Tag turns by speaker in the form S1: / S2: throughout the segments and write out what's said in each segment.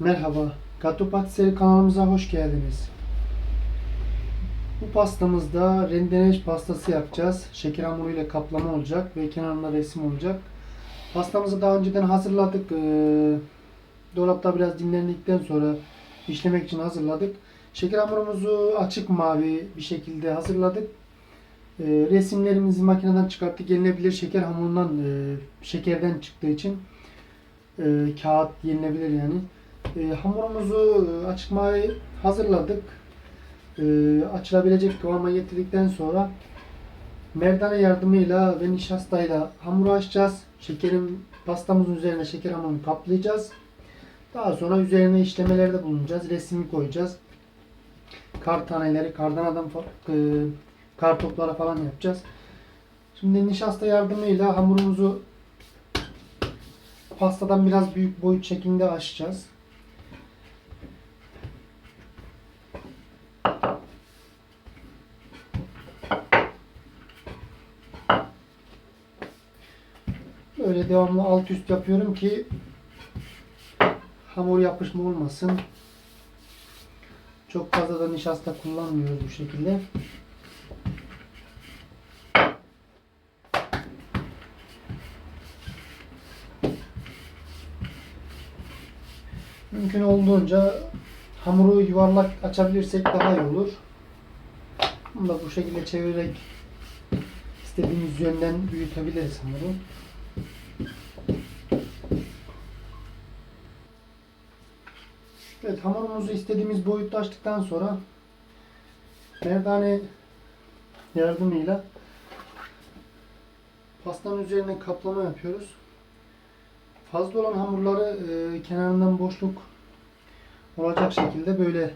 S1: Merhaba, Gato kanalımıza hoş geldiniz. Bu pastamızda rendenej pastası yapacağız. Şeker hamuruyla kaplama olacak ve kenarında resim olacak. Pastamızı daha önceden hazırladık. Ee, dolapta biraz dinlendikten sonra işlemek için hazırladık. Şeker hamurumuzu açık mavi bir şekilde hazırladık. Ee, resimlerimizi makineden çıkarttık. Yenilebilir şeker hamurundan, e, şekerden çıktığı için e, kağıt yenilebilir yani. E, hamurumuzu e, açık hazırladık. E, açılabilecek kıvama getirdikten sonra merdane yardımıyla ve nişastayla hamuru açacağız. Şekerin pastamızın üzerine şeker hamurunu kaplayacağız. Daha sonra üzerine işlemelerde bulunacağız. Resmi koyacağız. Kar taneleri, kardanadan e, kar topları falan yapacağız. Şimdi nişasta yardımıyla hamurumuzu pastadan biraz büyük boyut şeklinde açacağız. Böyle devamlı alt üst yapıyorum ki hamur yapışma olmasın. Çok fazla da nişasta kullanmıyoruz bu şekilde. Mümkün olduğunca hamuru yuvarlak açabilirsek daha iyi olur. Bunu da bu şekilde çevirerek istediğimiz yönden büyütebiliriz hamuru. Evet hamurumuzu istediğimiz boyutta açtıktan sonra merdane yardımıyla pastanın üzerine kaplama yapıyoruz. Fazla olan hamurları e, kenarından boşluk olacak şekilde böyle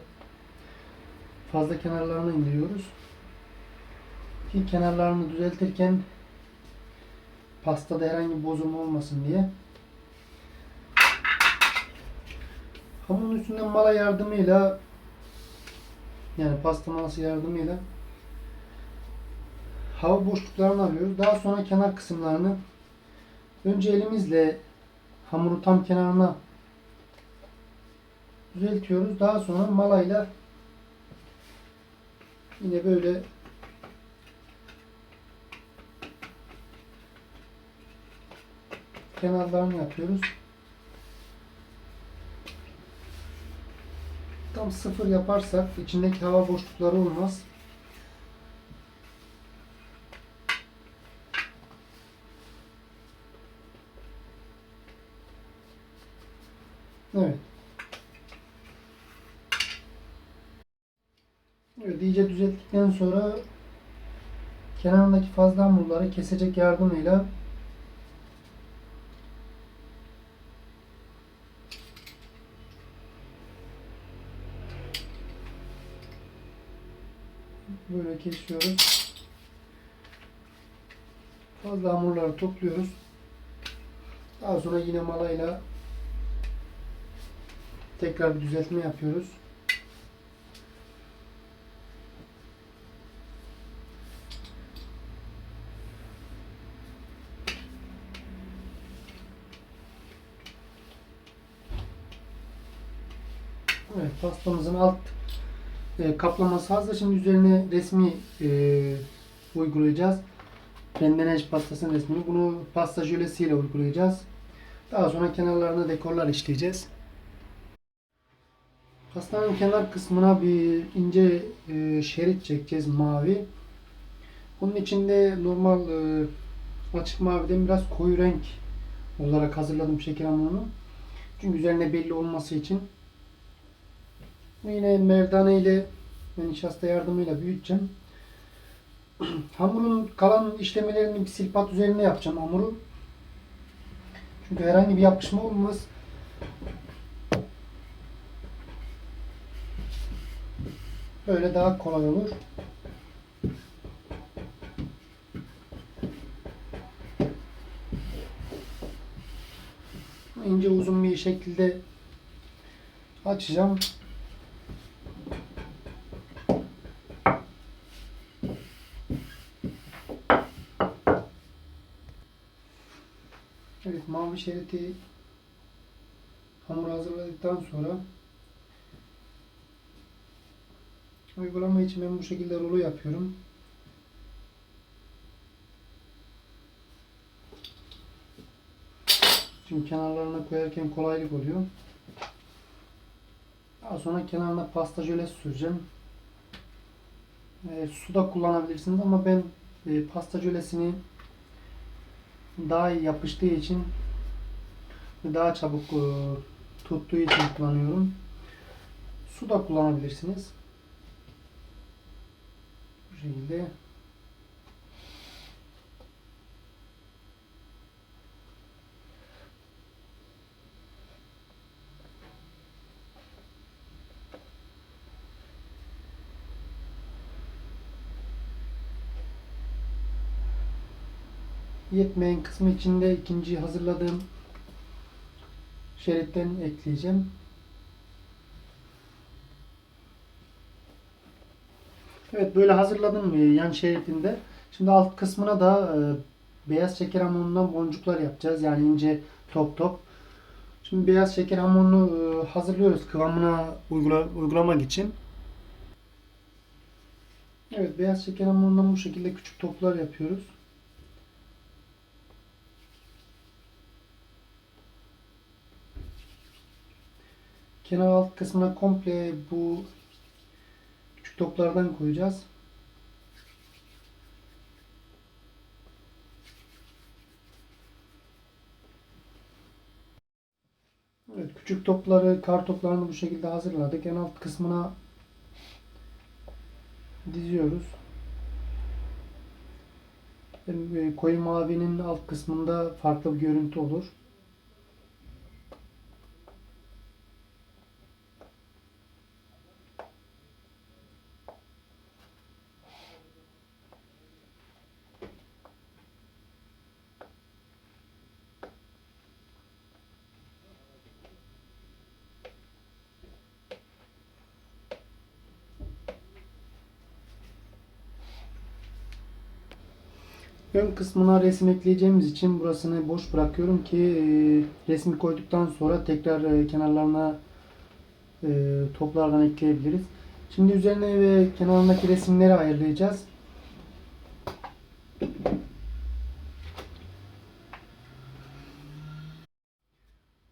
S1: fazla kenarlarını indiriyoruz. Ki kenarlarını düzeltirken pastada herhangi bir bozulma olmasın diye. Hamurun üstünden mala yardımıyla yani pasta malası yardımıyla hava boşluklarını alıyoruz. Daha sonra kenar kısımlarını önce elimizle hamuru tam kenarına düzeltiyoruz. Daha sonra malayla yine böyle kenarlarını yapıyoruz. Sıfır yaparsak içindeki hava boşlukları olmaz. Evet. Evet, iyice düzelttikten sonra kenarındaki fazla hamurları kesecek yardımıyla kesiyoruz. Fazla hamurları topluyoruz. Daha sonra yine malayla tekrar bir düzeltme yapıyoruz. Evet, pastamızın alt e, kaplaması hazır. Şimdi üzerine resmi e, uygulayacağız. Rendenej pastasının resmini. Bunu pasta jölesiyle uygulayacağız. Daha sonra kenarlarına dekorlar işleyeceğiz. Pastanın kenar kısmına bir ince e, şerit çekeceğiz mavi. Bunun içinde normal e, açık maviden biraz koyu renk olarak hazırladım şeker hamurunu. Çünkü üzerine belli olması için. Yine merdane ile nişasta yardımıyla büyüteceğim. Hamurun kalan işlemelerini bir silpat üzerine yapacağım hamuru. Çünkü herhangi bir yapışma olmaz. Böyle daha kolay olur. ince uzun bir şekilde açacağım. Evet mavi şeridi Hamur hazırladıktan sonra uygulama için ben bu şekilde rulo yapıyorum. Çünkü kenarlarına koyarken kolaylık oluyor. Daha sonra kenarına pasta jölesi süreceğim. E, su da kullanabilirsiniz ama ben e, pasta jölesini daha iyi yapıştığı için ve daha çabuk e, tuttuğu için kullanıyorum. Su da kullanabilirsiniz. Bu şekilde yetmeyen kısmı içinde ikinci hazırladığım şeritten ekleyeceğim. Evet böyle hazırladım e, yan şeritinde. Şimdi alt kısmına da e, beyaz şeker hamurundan boncuklar yapacağız. Yani ince top top. Şimdi beyaz şeker hamurunu e, hazırlıyoruz kıvamına uygula, uygulamak için. Evet beyaz şeker hamurundan bu şekilde küçük toplar yapıyoruz. Kenar alt kısmına komple bu küçük toplardan koyacağız. Evet, küçük topları, kar toplarını bu şekilde hazırladık. En alt kısmına diziyoruz. E, Koyu mavinin alt kısmında farklı bir görüntü olur. Ön kısmına resim ekleyeceğimiz için burasını boş bırakıyorum ki e, resmi koyduktan sonra tekrar e, kenarlarına e, toplardan ekleyebiliriz. Şimdi üzerine ve kenarındaki resimleri ayarlayacağız.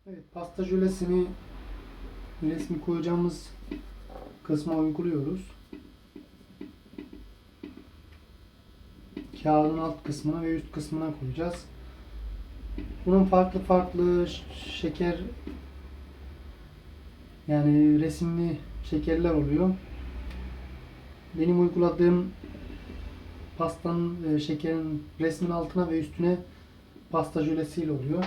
S1: Evet, pasta jölesini resmi koyacağımız kısma uyguluyoruz. Kağıdın alt kısmına ve üst kısmına koyacağız. Bunun farklı farklı şeker yani resimli şekerler oluyor. Benim uyguladığım pastanın e, şekerin resmin altına ve üstüne pasta jölesiyle oluyor.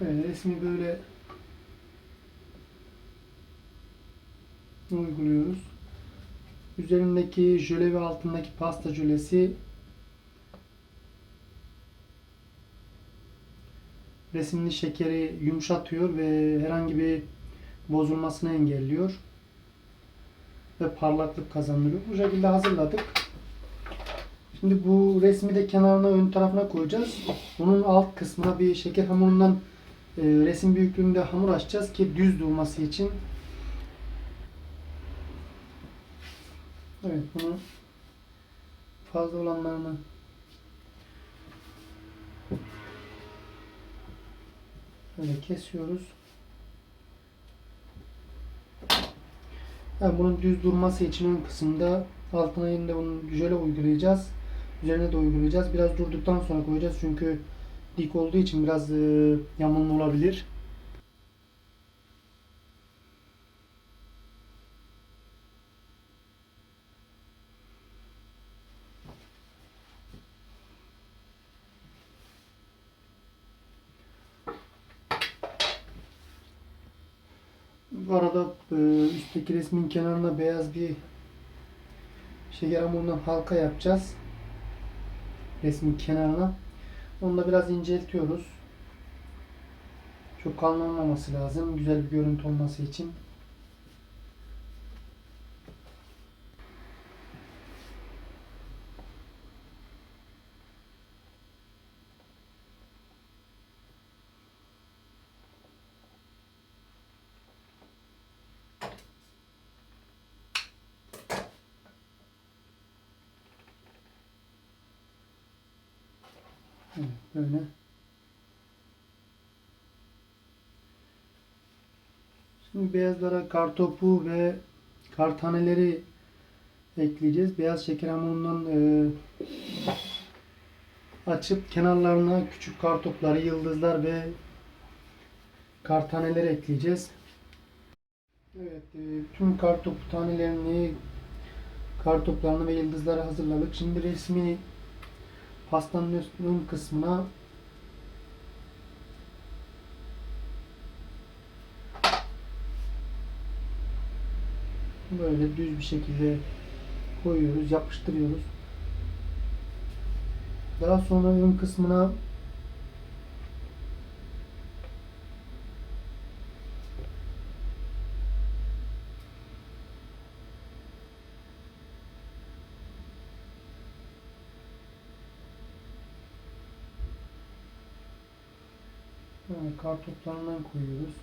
S1: Evet, resmi böyle uyguluyoruz. Üzerindeki jöle ve altındaki pasta jölesi resimli şekeri yumuşatıyor ve herhangi bir bozulmasını engelliyor ve parlaklık kazandırıyor. Bu şekilde hazırladık. Şimdi bu resmi de kenarına ön tarafına koyacağız. Bunun alt kısmına bir şeker hamurundan e, resim büyüklüğünde hamur açacağız ki düz durması için. Evet bunu fazla olanlarını böyle kesiyoruz. Yani bunun düz durması için ön kısımda altına yine bunun jöle uygulayacağız. Üzerine de uygulayacağız. Biraz durduktan sonra koyacağız çünkü dik olduğu için biraz e, yamulma olabilir. Bu arada e, üstteki resmin kenarına beyaz bir şeker hamurundan halka yapacağız. Resmin kenarına. Onu da biraz inceltiyoruz. Çok kalın olmaması lazım. Güzel bir görüntü olması için. Böyle. Şimdi beyazlara kartopu ve kar taneleri ekleyeceğiz. Beyaz şeker hamurundan e, açıp kenarlarına küçük kartopları, yıldızlar ve kar taneleri ekleyeceğiz. Evet, e, tüm kartopu tanelerini, kartoplarını ve yıldızları hazırladık. Şimdi resmi pastanın üst- ön kısmına böyle düz bir şekilde koyuyoruz, yapıştırıyoruz. Daha sonra ön kısmına böyle kartoplarından koyuyoruz.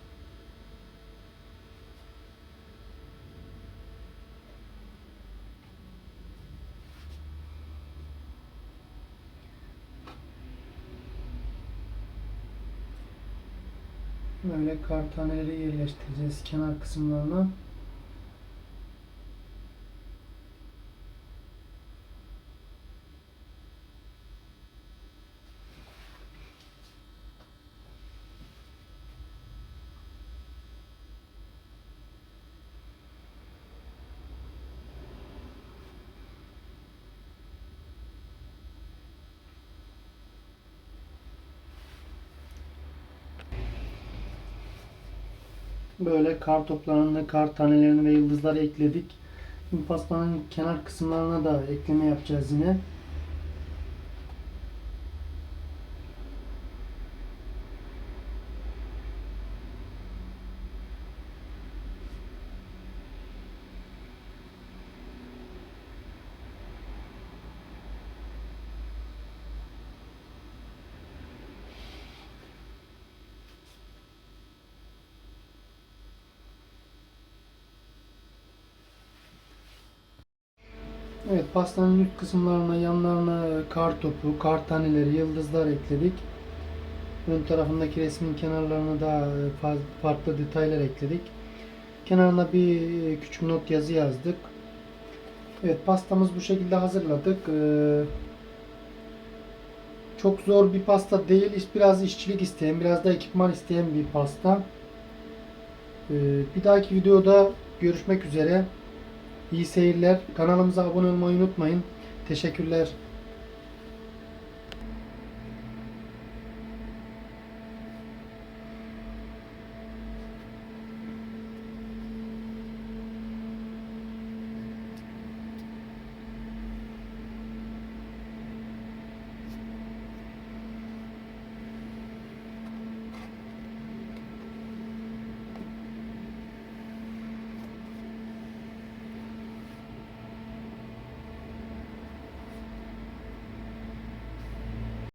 S1: Böyle kar taneleri yerleştireceğiz kenar kısımlarına. Böyle kar toplarını, kar tanelerini ve yıldızları ekledik. Şimdi pastanın kenar kısımlarına da ekleme yapacağız yine. Evet pastanın üst kısımlarına, yanlarına e, kar topu, kar taneleri, yıldızlar ekledik. Ön tarafındaki resmin kenarlarına da e, farklı detaylar ekledik. Kenarına bir e, küçük not yazı yazdık. Evet pastamız bu şekilde hazırladık. Ee, Çok zor bir pasta değil. Biraz işçilik isteyen, biraz da ekipman isteyen bir pasta. Ee, Bir dahaki videoda görüşmek üzere. İyi seyirler. Kanalımıza abone olmayı unutmayın. Teşekkürler.